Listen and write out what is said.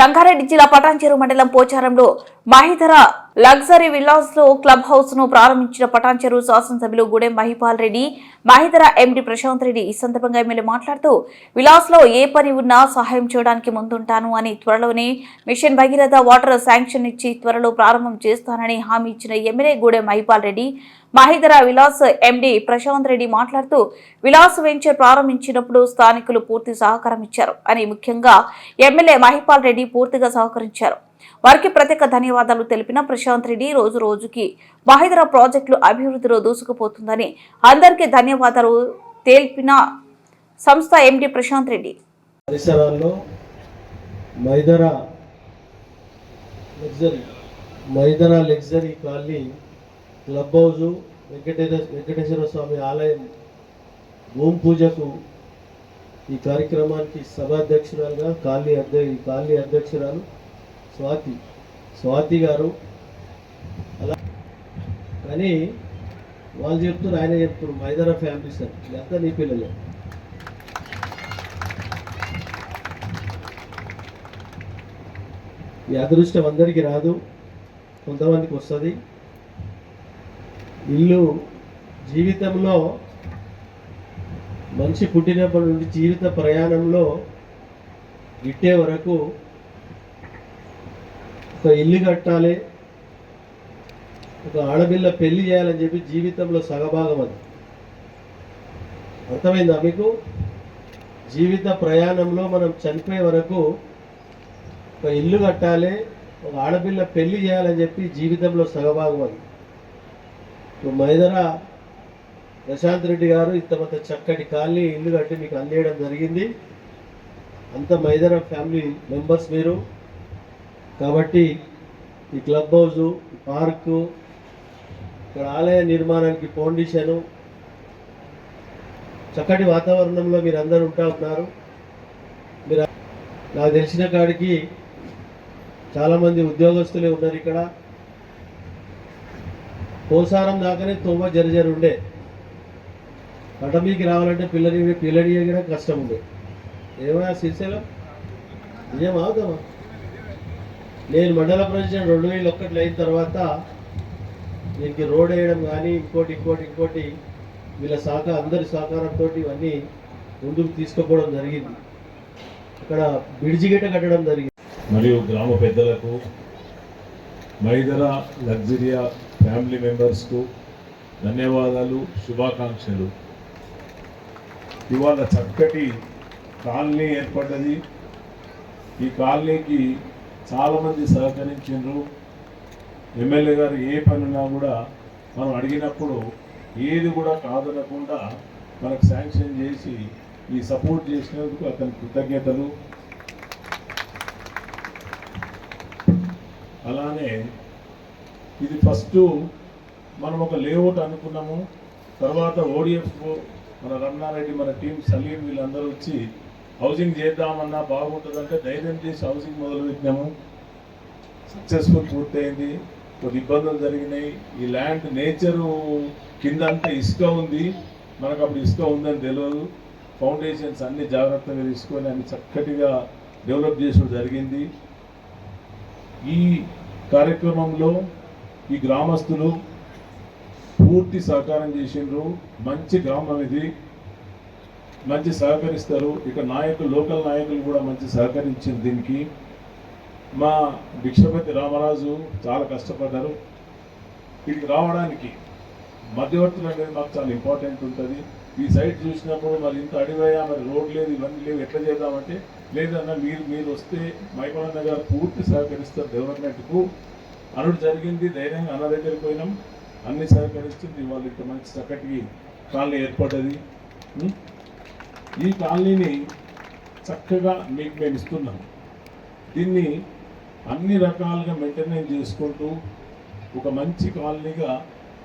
సంగారెడ్డి జిల్లా పటాన్చెరు మండలం పోచారంలో మహిధర లగ్జరీ విల్లాస్లో క్లబ్ హౌస్ను ప్రారంభించిన పటాన్చెరు శాసనసభ్యులు గూడెం మహిపాల్ రెడ్డి మహిధర ఎండి ప్రశాంత్ రెడ్డి ఈ సందర్భంగా ఎమ్మెల్యే మాట్లాడుతూ విలాస్లో ఏ పని ఉన్నా సహాయం చేయడానికి ముందుంటాను అని త్వరలోనే మిషన్ భగీరథ వాటర్ శాంక్షన్ ఇచ్చి త్వరలో ప్రారంభం చేస్తానని హామీ ఇచ్చిన ఎమ్మెల్యే గూడెం మహిపాల్ రెడ్డి మహిధర విలాస్ ఎండి ప్రశాంత్ రెడ్డి మాట్లాడుతూ విలాస్ వెంచర్ ప్రారంభించినప్పుడు స్థానికులు పూర్తి సహకారం ఇచ్చారు అని ముఖ్యంగా ఎమ్మెల్యే మహిపాల్ రెడ్డి పూర్తిగా సహకరించారు. వారికి ప్రత్యేక ధన్యవాదాలు తెలిపిన ప్రశాంత్ రెడ్డి రోజు రోజుకి మహిధర ప్రాజెక్టులు అభివృద్ధిలో దూసుకుపోతుందని అందరికీ ధన్యవాదాలు తెలిపిన సంస్థ ఎండి ప్రశాంత్ రెడ్డి. పరిసరాల్లో Mahidhara luxury Mahidhara luxury colony club house Venkateswara Venkateswara Swamy ఆలయం భూమి పూజకు ఈ కార్యక్రమానికి సభాధ్యక్షురాలుగా కాలనీ అధ్య ఈ కాలనీ అధ్యక్షురాలు స్వాతి స్వాతి గారు. అలా కానీ వాళ్ళు చెప్తున్నారు ఆయన చెప్తున్నారు మైదరా ఫ్యామిలీ సార్ ఇదంతా నీ పిల్లలే. ఈ అదృష్టం అందరికీ రాదు. కొంతమందికి వస్తుంది. ఇల్లు జీవితంలో మనిషి పుట్టినప్పటి నుండి జీవిత ప్రయాణంలో గిట్టే వరకు ఒక ఇల్లు కట్టాలి ఒక ఆడపిల్ల పెళ్ళి చేయాలని చెప్పి జీవితంలో సగభాగం అది. అర్థమైందా మీకు? జీవిత ప్రయాణంలో మనం చనిపోయే వరకు ఒక ఇల్లు కట్టాలి ఒక ఆడపిల్ల పెళ్ళి చేయాలని చెప్పి జీవితంలో సగభాగం అది. మైదరా ప్రశాంత్ రెడ్డి గారు ఇంతమంత చక్కటి కాలనీ ఇల్లు కట్టి మీకు అందేయడం జరిగింది. అంత మైదరా ఫ్యామిలీ మెంబర్స్ మీరు. కాబట్టి ఈ క్లబ్ హౌజు పార్కు ఇక్కడ ఆలయ నిర్మాణానికి ఫౌండేషను చక్కటి వాతావరణంలో మీరు అందరూ ఉంటా ఉన్నారు. మీరు నాకు తెలిసిన కాడికి చాలామంది ఉద్యోగస్తులే ఉన్నారు ఇక్కడ. పోసారం దాకానే తొమ్మ జరి ఉండే. అటమీకి రావాలంటే పిల్లని పిల్లని కూడా కష్టం ఉండే. ఏమైనా శ్రీశైలం ఏం అవుతామా నేను మండల ప్రెసిడెంట్ రెండు వేల ఒకటిలో అయిన తర్వాత దీనికి రోడ్ వేయడం కానీ ఇంకోటి ఇంకోటి ఇంకోటి వీళ్ళ సహక అందరి సహకారంతో ఇవన్నీ ముందుకు తీసుకుపోవడం జరిగింది. అక్కడ బ్రిడ్జి గేట కట్టడం జరిగింది. మరియు గ్రామ పెద్దలకు మైదర లగ్జరియా ఫ్యామిలీ మెంబర్స్కు ధన్యవాదాలు శుభాకాంక్షలు. ఇవాళ చక్కటి కాలనీ ఏర్పడ్డది. ఈ కాలనీకి చాలామంది సహకరించారు ఎమ్మెల్యే గారు ఏ పని ఉన్నా కూడా మనం అడిగినప్పుడు ఏది కూడా కాదనకుండా మనకు శాంక్షన్ చేసి ఈ సపోర్ట్ చేసినందుకు అతని కృతజ్ఞతలు. అలానే ఇది ఫస్ట్ మనం ఒక లేఅవుట్ అనుకున్నాము. తర్వాత ఓడిఎఫ్ మన రమణారెడ్డి మన టీం సలీం వీళ్ళందరూ వచ్చి హౌసింగ్ చేద్దామన్నా బాగుంటుందంటే ధైర్యం చేసి హౌసింగ్ మొదలుపెట్టినాము. సక్సెస్ఫుల్ పూర్తయింది. కొన్ని ఇబ్బందులు జరిగినాయి. ఈ ల్యాండ్ నేచరు కింద అంతా ఇసుక ఉంది. మనకు అప్పుడు ఇసుక ఉందని తెలియదు. ఫౌండేషన్స్ అన్ని జాగ్రత్తగా తీసుకొని అన్ని చక్కటిగా డెవలప్ చేసుకోవడం జరిగింది. ఈ కార్యక్రమంలో ఈ గ్రామస్తులు పూర్తి సహకారం చేసిండ్రు. మంచి గ్రామం ఇది. మంచి సహకరిస్తారు. ఇక నాయకులు లోకల్ నాయకులు కూడా మంచి సహకరించింది దీనికి. మా భిక్షపతి రామరాజు చాలా కష్టపడ్డారు. ఇక్కడికి రావడానికి మధ్యవర్తులు అనేది మాకు చాలా ఇంపార్టెంట్ ఉంటుంది. ఈ సైట్ చూసినప్పుడు మరి ఇంత అడివయ్యా మరి రోడ్ లేదు ఇవన్నీ లేవు ఎట్లా చేద్దామంటే లేదన్నా మీరు మీరు వస్తే మైపాలన్న గారు పూర్తి సహకరిస్తారు డెవలప్మెంట్కు అనుడు జరిగింది ధైర్యంగా అన్న దగ్గరికి పోయినాం. అన్ని సహకరిస్తుంది వాళ్ళు ఇంత మంచి చక్కటి కాలనీ ఏర్పడ్డది. ఈ కాలనీని చక్కగా మీకు మేము ఇస్తున్నాం. దీన్ని అన్ని రకాలుగా మెయింటెనెన్స్ చేసుకుంటూ ఒక మంచి కాలనీగా